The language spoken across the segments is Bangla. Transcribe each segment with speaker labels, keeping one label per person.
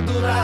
Speaker 1: natural.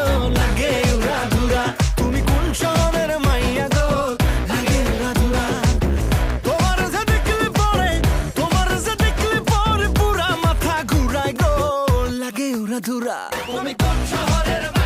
Speaker 2: ধুরা তুমি কোন শহরের